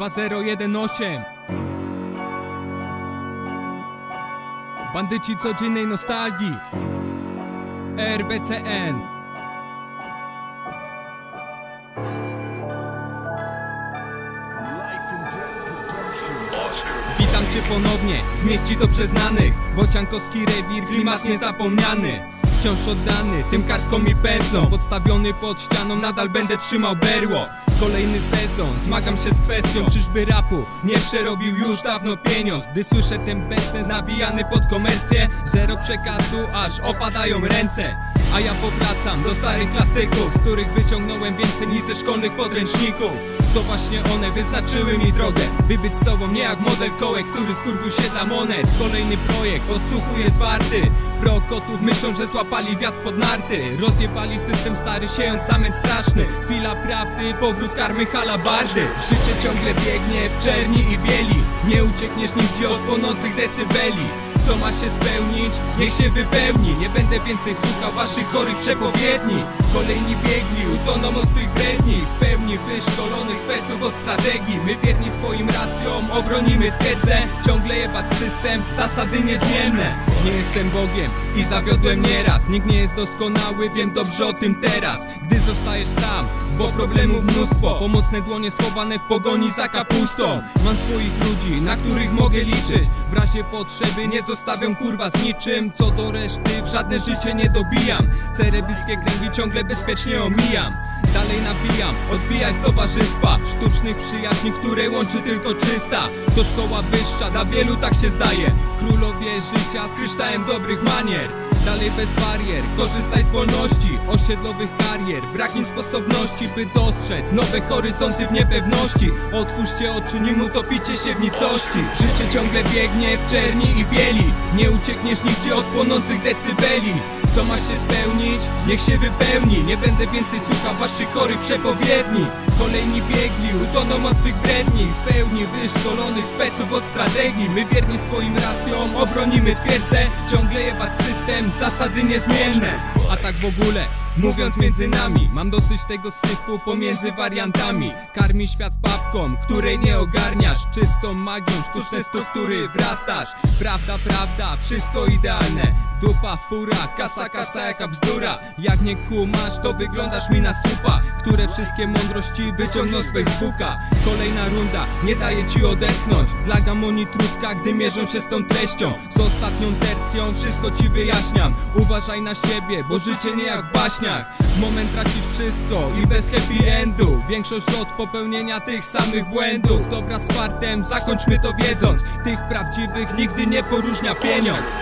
2018 Bandyci codziennej nostalgii. RBCN. Witam cię ponownie z mieści do przeznanych Bociankowski rewir, klimat niezapomniany Wciąż oddany tym kartkom i pętlom Podstawiony pod ścianą, nadal będę trzymał berło. Kolejny sezon, zmagam się z kwestią Czyżby rapu nie przerobił już dawno pieniądz? Gdy słyszę ten bezsens nawijany pod komercję Zero przekazu, aż opadają ręce a ja powracam do starych klasyków Z których wyciągnąłem więcej niż ze szkolnych podręczników. To właśnie one wyznaczyły mi drogę By być sobą, nie jak model kołek Który skurwił się dla monet. Kolejny projekt odsłuchu jest warty Pro kotów myślą, że złapali wiatr pod narty. Rozjebali system stary, siejąc zamęt straszny. Chwila prawdy, powrót karmy halabardy. Życie ciągle biegnie w czerni i bieli. Nie uciekniesz nigdzie od płonących decybeli co ma się spełnić, niech się wypełni. Nie będę więcej słuchał waszych chorych przepowiedni Kolejni biegli utoną od swych bredni. W pełni wyszkolonych speców od strategii. My wierni swoim racjom, obronimy twierdzę. Ciągle jebać system, zasady niezmienne. Nie jestem Bogiem i zawiodłem nieraz. Nikt nie jest doskonały, wiem dobrze o tym teraz. Gdy zostajesz sam, bo problemów mnóstwo. Pomocne dłonie schowane w pogoni za kapustą. Mam swoich ludzi, na których mogę liczyć. W razie potrzeby nie zostawiam kurwa z niczym. Co do reszty w żadne życie nie dobijam. Cerebickie kręgi ciągle bezpiecznie omijam. Dalej nabijam, odbijaj z towarzystwa. Sztucznych przyjaźni, które łączy tylko czysta. To szkoła wyższa, dla wielu tak się zdaje. Królowie życia z kryształem dobrych manier. Dalej bez barier, korzystaj z wolności. Osiedlowych karier, brak im sposobności By dostrzec nowe horyzonty w niepewności. Otwórzcie oczy, nim utopicie się w nicości. Życie ciągle biegnie w czerni i bieli. Nie uciekniesz nigdzie od płonących decybeli co ma się spełnić, niech się wypełni. Nie będę więcej słuchał waszych chorych przepowiedni. Kolejni biegli, utoną od swych bredni W pełni wyszkolonych speców od strategii. My wierni swoim racjom, obronimy twierdzę Ciągle jebać system, zasady niezmienne. A tak w ogóle Mówiąc między nami, mam dosyć tego syfu pomiędzy wariantami. Karmi świat papką, której nie ogarniasz. Czystą magią, sztuczne struktury wrastasz. Prawda, prawda, wszystko idealne. Dupa, fura, kasa, kasa jaka bzdura. Jak nie kumasz, to wyglądasz mi na słupa Które wszystkie mądrości wyciągną z Facebooka Kolejna runda, nie daje ci odetchnąć. Dla gamoni trudka, gdy mierzą się z tą treścią. Z ostatnią tercją wszystko ci wyjaśniam. Uważaj na siebie, bo życie nie jak w Moment tracisz wszystko i bez happy endu. Większość od popełnienia tych samych błędów. Dobra z fartem, zakończmy to wiedząc. Tych prawdziwych nigdy nie poróżnia pieniądz